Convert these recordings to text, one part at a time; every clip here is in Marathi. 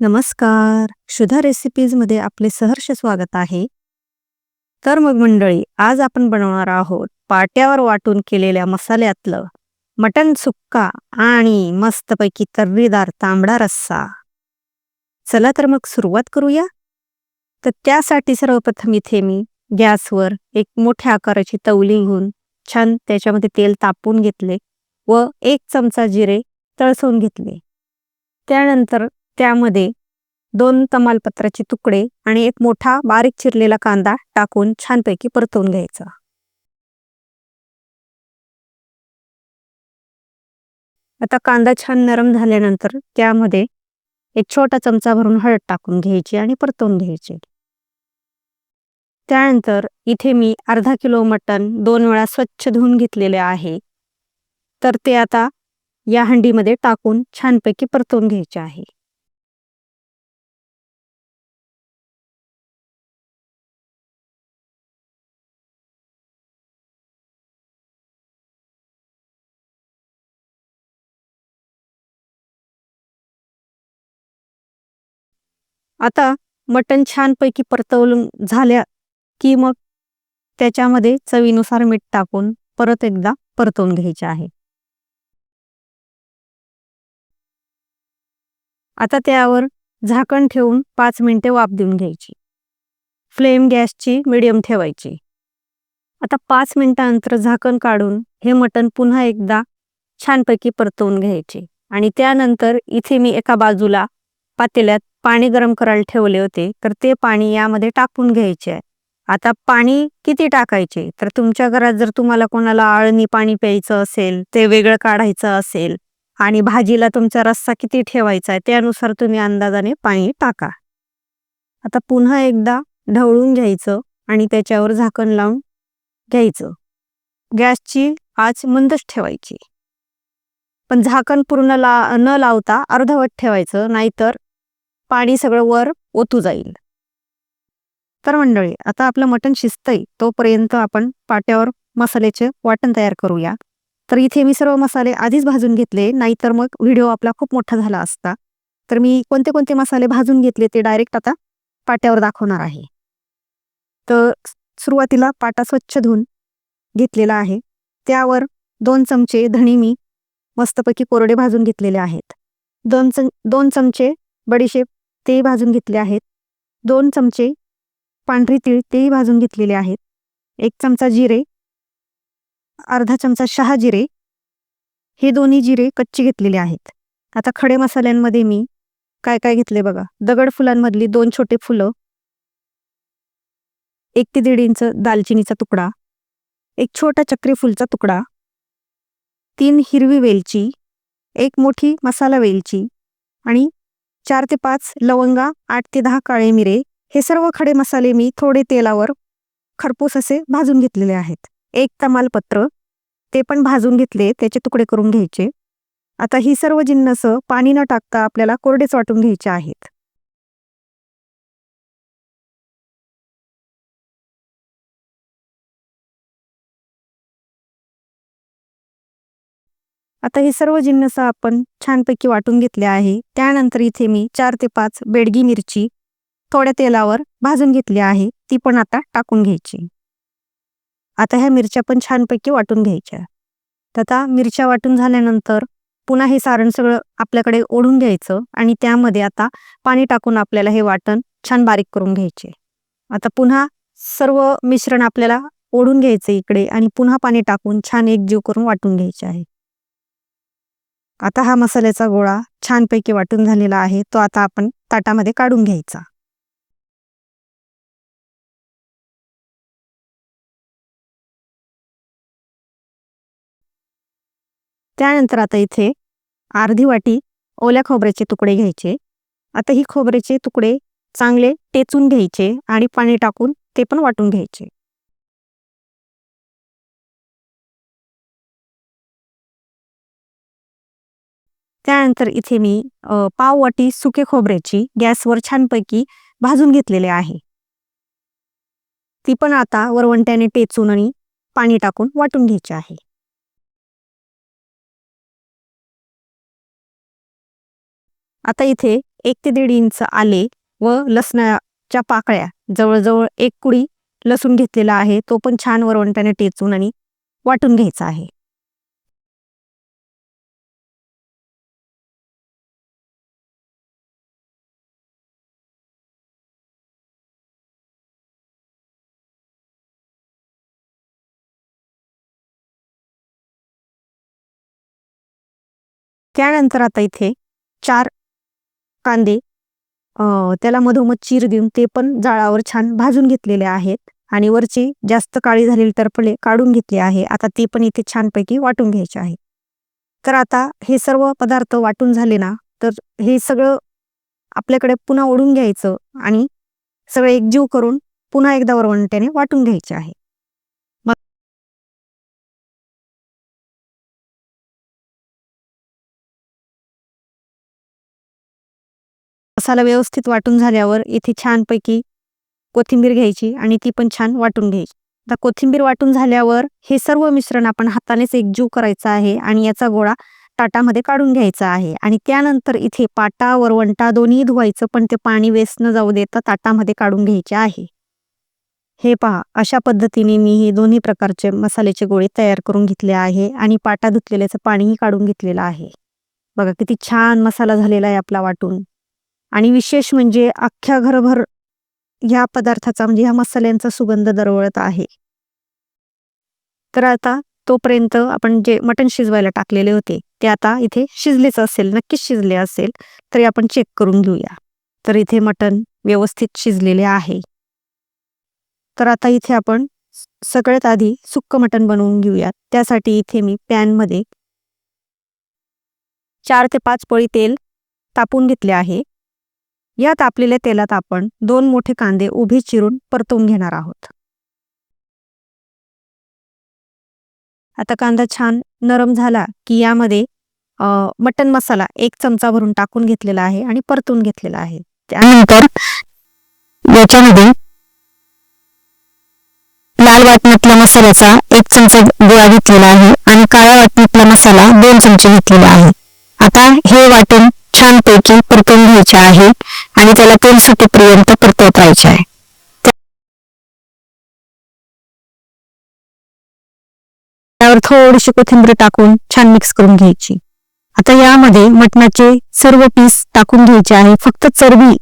नमस्कार. शुधा रेसिपीजमध्ये आपले सहर्ष स्वागत आहे. तर मग मंडळी आज आपण बनवणार आहोत पाट्यावर वाटून केलेल्या मसाल्यातलं मटण सुक्का आणि मस्तपैकी तर्रीदार तांबडा रस्सा. चला तर मग सुरुवात करूया. तर त्यासाठी सर्वप्रथम इथे मी गॅसवर एक मोठ्या आकाराची तवली घेऊन छान त्याच्यामध्ये तेल तापून घेतले व एक चमचा जिरे तळसवून घेतले. त्यानंतर त्यामध्ये दोन तमालपत्राचे तुकडे आणि एक मोठा बारीक चिरलेला कांदा टाकून छानपैकी परतवून घ्यायचा. आता कांदा छान नरम झाल्यानंतर त्यामध्ये एक छोटा चमचा भरून हळद टाकून घ्यायची आणि परतवून घ्यायची. त्यानंतर इथे मी अर्धा किलो मटण दोन वेळा स्वच्छ धुवून घेतलेले आहे. तर ते आता या हंडीमध्ये टाकून छानपैकी परतवून घ्यायचे आहे. आता मटण छानपैकी परतवून झाल्या की मग त्याच्यामध्ये चवीनुसार मीठ टाकून परत एकदा परतवून घ्यायचे आहे. आता त्यावर झाकण ठेवून पाच मिनिटे वाफ देऊन घ्यायची. फ्लेम गॅसची मिडियम ठेवायची. आता पाच मिनिटानंतर झाकण काढून हे मटण पुन्हा एकदा छानपैकी परतवून घ्यायचे आणि त्यानंतर इथे मी एका बाजूला पातेल्यात पाणी गरम करायला ठेवले होते तर ते पाणी यामध्ये टाकून घ्यायचे आहे. आता पाणी किती टाकायचे? तर तुमच्या घरात जर तुम्हाला कोणाला आळणी पाणी प्यायचं असेल ते वेगळं काढायचं असेल आणि भाजीला तुमचा रस्सा किती ठेवायचा आहे त्यानुसार तुम्ही अंदाजाने पाणी टाका. आता पुन्हा एकदा ढवळून घ्यायचं आणि त्याच्यावर झाकण लावून घ्यायचं. गॅसची आच मंदच ठेवायची. पण झाकण पूर्ण ला न लावता अर्धवट ठेवायचं नाहीतर पाणी सगळं वर ओतू जाईल. तर मंडळी आता आपलं मटण शिजतंय तोपर्यंत आपण पाट्यावर मसाल्याचे वाटण तयार करूया. तर इथे मी सर्व मसाले आधीच भाजून घेतले नाहीतर मग व्हिडिओ आपला खूप मोठा झाला असता. तर मी कोणते कोणते मसाले भाजून घेतले ते डायरेक्ट आता पाट्यावर दाखवणार आहे. तर सुरुवातीला पाटा स्वच्छ धुवून घेतलेला आहे. त्यावर दोन चमचे धणी मी मस्तपैकी कोरडे भाजून घेतलेले आहेत. दोन चम दोन चमचे बडीशेप तेही भाजून घेतले आहेत. दोन चमचे पांढरी तीळ तेही भाजून घेतलेले आहेत. एक चमचा जिरे अर्धा चमचा शहा जिरे. हे दोन्ही जिरे कच्चे घेतलेले आहेत. आता खडे मसाल्यांमध्ये मी काय काय घेतले बघा. दगड फुलांमधली दोन छोटे फुलं एक ते दीड इंच दालचिनीचा तुकडा एक छोटा चक्री फुलचा तुकडा तीन हिरवी वेलची एक मोठी मसाला वेलची आणि चार ते पाच लवंगा आठ ते दहा काळे मिरे हे सर्व खडे मसाले मी थोडे तेलावर खरपूस असे भाजून घेतलेले आहेत. एक तमालपत्र ते पण भाजून घेतले त्याचे तुकडे करून घ्यायचे. आता ही सर्व जिन्नस पाणी न टाकता आपल्याला कोरडेच वाटून घ्यायचे आहेत. आता हे सर्व जिन्नस आपण छानपैकी वाटून घेतले आहे. त्यानंतर इथे मी चार ते पाच बेडगी मिरची थोड्या तेलावर भाजून घेतली आहे. ती पण आता टाकून घ्यायची. आता ह्या मिरच्या पण छानपैकी वाटून घ्यायच्या. तर आता मिरच्या वाटून झाल्यानंतर पुन्हा हे सारण सगळं आपल्याकडे ओढून घ्यायचं आणि त्यामध्ये आता पाणी टाकून आपल्याला हे वाटण छान बारीक करून घ्यायचे. आता पुन्हा सर्व मिश्रण आपल्याला ओढून घ्यायचं इकडे आणि पुन्हा पाणी टाकून छान एकजीव करून वाटून घ्यायचे आहे. आता हा मसाल्याचा गोळा छानपैकी वाटून झालेला आहे तो आता आपण ताटामध्ये काढून घ्यायचा. त्यानंतर आता इथे अर्धी वाटी ओल्या खोबऱ्याचे तुकडे घ्यायचे. आता ही खोबऱ्याचे तुकडे चांगले टेचून घ्यायचे आणि पाणी टाकून ते पण वाटून घ्यायचे. त्यानंतर इथे मी पाव वाटी सुके खोबऱ्याची गॅसवर छानपैकी भाजून घेतलेले आहे. ती पण आता वरवंट्याने टेचून आणि पाणी टाकून वाटून घ्यायची आहे. आता इथे एक ते दीड इंच आले व लसणाच्या पाकळ्या जवळजवळ एक कुडी लसूण घेतलेला आहे तो पण छान वरवंट्याने टेचून आणि वाटून घ्यायचा आहे. त्यानंतर आता इथे चार कांदे त्याला मधोमध चीर देऊन ते पण जाळावर छान भाजून घेतलेले आहेत. आणि वरची जास्त काळी झालेली टरफले काढून घेतली आहे. आता ते पण इथे छानपैकी वाटून घ्यायचे आहे. तर आता हे सर्व पदार्थ वाटून झाले ना तर हे सगळं आपल्याकडे पुन्हा ओढून घ्यायचं आणि सगळं एकजीव करून पुन्हा एकदा वरवंट्याने वाटून घ्यायचे आहे. मसाला व्यवस्थित वाटून झाल्यावर इथे छानपैकी कोथिंबीर घ्यायची आणि ती पण छान वाटून घ्यायची. आता कोथिंबीर वाटून झाल्यावर हे सर्व मिश्रण आपण हातानेच एकजीव करायचं आहे आणि याचा गोळा ताटामध्ये काढून घ्यायचा आहे. आणि त्यानंतर इथे पाटा वरवंटा दोन्ही धुवायचं पण ते पाणी वेस्ट न जाऊ देता ताटामध्ये काढून घ्यायचे आहे. हे पहा अशा पद्धतीने मी हे दोन्ही प्रकारचे मसाल्याचे गोळे तयार करून घेतले आहे आणि पाटा धुतलेल्याचं पाणीही काढून घेतलेलं आहे. बघा किती छान मसाला झालेला आहे आपला वाटून. आणि विशेष म्हणजे अख्ख्या घरभर ह्या पदार्थाचा म्हणजे ह्या मसाल्यांचा सुगंध दरवळत आहे. तर आता तोपर्यंत आपण जे मटण शिजवायला टाकलेले होते ते आता इथे शिजलेच असेल नक्कीच शिजले असेल तरी आपण चेक करून घेऊया. तर इथे मटण व्यवस्थित शिजलेले आहे. तर आता इथे आपण सगळ्यात आधी सुक्क मटण बनवून घेऊयात. त्यासाठी इथे मी पॅनमध्ये चार ते पाच पळी तेल तापून घेतले आहे. या तापलेल्या तेलात आपण दोन मोठे कांदे उभे चिरून परतून घेणार आहोत. आता कांदा छान नरम झाला की यामध्ये मटन मसाला एक चमचा भरून टाकून घेतलेला आहे आणि परतून घेतलेला आहे. त्यानंतर याच्यामध्ये लाल वाटणीतल्या मसाल्याचा एक चमचा गोळा घेतलेला आहे आणि काळ्या वाटणीतला मसाला दोन चमचे घेतलेला आहे. आता हे वाटण छानपैकी परतून घ्यायचे आहे आणि त्याला तेल सुटेपर्यंत परतवत आहे. त्यावर थोडीशी कोथिंबीर टाकून छान मिक्स करून घ्यायची. आता यामध्ये मटणाचे सर्व पीस टाकून घ्यायचे आहे. फक्त चरबी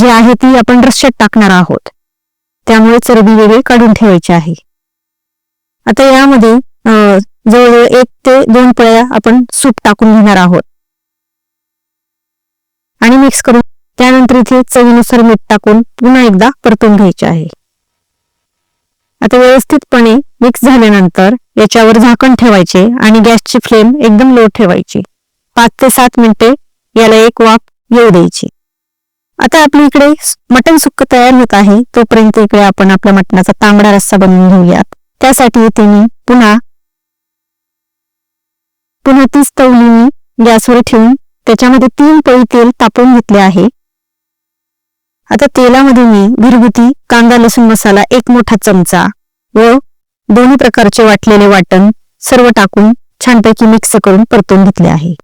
जी आहे ती आपण रश्यात टाकणार आहोत. त्यामुळे चरबी वेगळी काढून ठेवायची आहे. आता यामध्ये जवळजवळ एक ते दोन पळ्या आपण सूप टाकून घेणार आहोत. आणि मिक्स करून त्यानंतर इथे चवीनुसार मीठ टाकून पुन्हा एकदा परतून घ्यायचे आहे. आता व्यवस्थितपणे मिक्स झाल्यानंतर याच्यावर झाकण ठेवायचे आणि गॅसची फ्लेम एकदम लो ठेवायची. पाच ते सात मिनिटे याला एक वाफ येऊ द्यायची. आता आपल्या इकडे मटण सुक्क तयार होत आहे तोपर्यंत इकडे आपण आपल्या मटणाचा तांबडा रस्सा बनवून घेऊयात. त्यासाठी इथे मी पुन्हा पुन्हा तीच तवली मी गॅसवर ठेवून त्याच्यामध्ये तीन पळी तेल तापवून घेतले आहे. आता तेलामध्ये मी घरगुती कांदा लसूण मसाला एक मोठा चमचा व दोन्ही प्रकारचे वाटलेले वाटण सर्व टाकून छानपैकी मिक्स करून परतून घेतले आहे.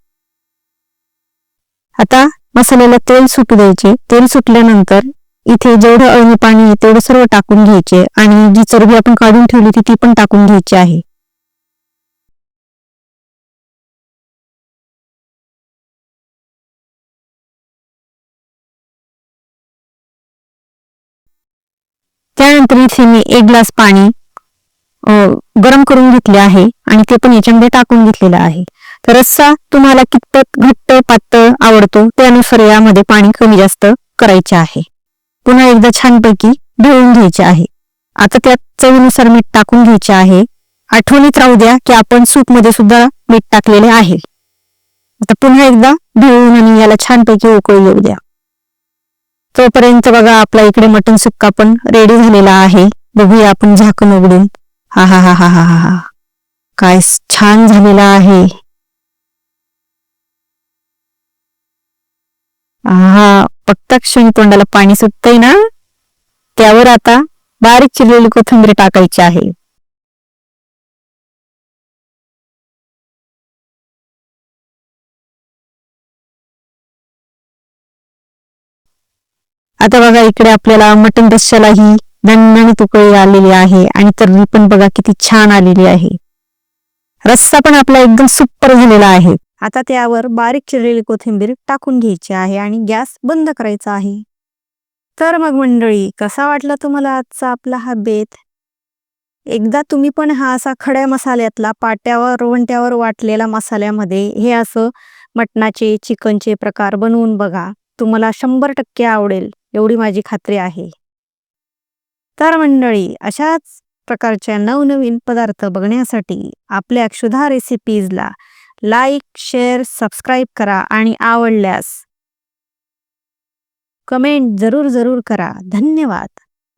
आता मसाल्याला तेल सुटू द्यायचे. तेल सुटल्यानंतर इथे जेवढं अळणी पाणी आहे तेवढं सर्व टाकून घ्यायचे आणि जी चरबी आपण काढून ठेवली होती ती पण टाकून घ्यायची आहे. त्यानंतर इथे मी एक ग्लास पाणी गरम करून घेतले आहे आणि ते पण याच्यामध्ये टाकून घेतलेलं आहे. तर रस्सा तुम्हाला कितपत घट्ट पातळ आवडतो त्यानुसार यामध्ये पाणी कमी जास्त करायचे आहे. पुन्हा एकदा छानपैकी ढवळून घ्यायचे आहे. आता त्यात चवीनुसार मीठ टाकून घ्यायचे आहे. आठवणीत राहू द्या की आपण सूपमध्ये सुद्धा मीठ टाकलेले आहे. आता पुन्हा एकदा ढवळून आणि याला छानपैकी उकळी येऊ द्या. तोपर्यंत बघा आपला इकडे मटन सुक्का पण रेडी झालेला आहे. बघूया आपण झाकण उघडून. हा हा हा हा हा हा हा. काय छान झालेला आहे. हा फक्त क्षणी तोंडाला पाणी सुटतंय ना? त्यावर आता बारीक चिरलेली कोथिंबीर टाकायची आहे. आता बघा इकडे आपल्याला मटन रस्स्याला ही दणदणीत उकळी आलेली आहे आणि तर्री पण बघा किती छान आलेली आहे. रस्सा पण आपला एकदम सुपर झालेला आहे. आता त्यावर बारीक चिरलेली कोथिंबीर टाकून घ्यायची आहे आणि गॅस बंद करायचा आहे. तर मग मंडळी कसा वाटला तुम्हाला आजचा आपला हा बेत? एकदा तुम्ही पण हा असा खड्या मसाल्यातला पाट्यावर वंट्यावर वाटलेला मसाल्यामध्ये हे असं मटणाचे चिकनचे प्रकार बनवून बघा. तुम्हाला शंभर टक्के आवडेल एवढी माझी खात्री आहे. तर मंडळी अशाच प्रकारच्या नवनवीन पदार्थ बघण्यासाठी आपल्या क्षुधा रेसिपीजला लाईक शेअर सबस्क्राईब करा आणि आवडल्यास कमेंट जरूर जरूर करा. धन्यवाद.